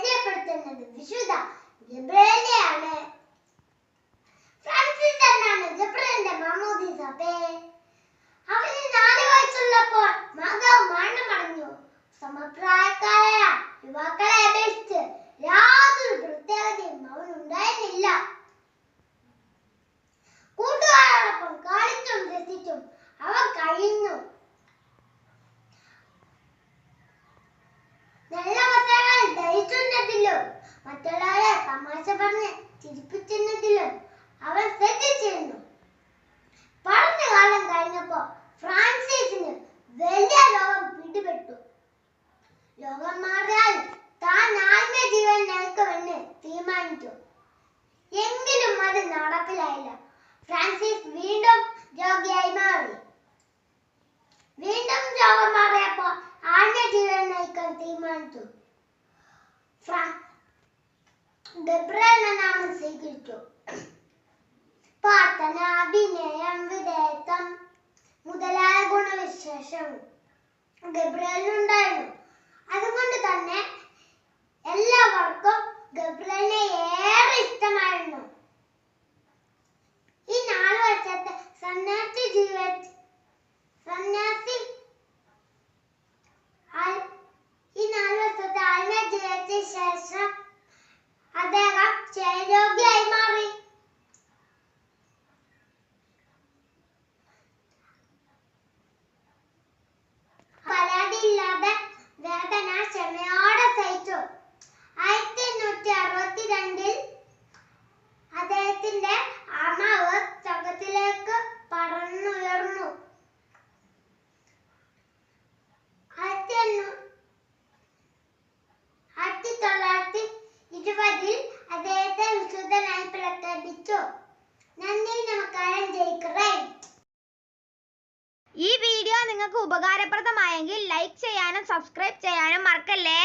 പരിചയപ്പെടുത്തുന്നത്. വിശുദ്ധ ഗബ്രേലിയാണ് ഫ്രാൻസിൽ തന്നെ പറ്റും. എങ്കിലും അത് നടപ്പിലായില്ല. ഫ്രാൻസിസ് വീണ്ടും രോഗിയായി മാറി. വീണ്ടും രോഗം മാറിയപ്പോ ആളിനെ ജീവൻ നയിക്കാൻ തീരുമാനിച്ചു. നാമം സ്വീകരിച്ചു. പ്രാർത്ഥന അഭിനയം വിധേയത്വം മുതലായ ഗുണവിശേഷം ഗബ്രിയലിനുണ്ടായിരുന്നു. do it. From nothing. നിങ്ങൾക്ക് ഉപകാരപ്രദമായെങ്കിൽ ലൈക്ക് ചെയ്യാനും സബ്സ്ക്രൈബ് ചെയ്യാനും മറക്കല്ലേ?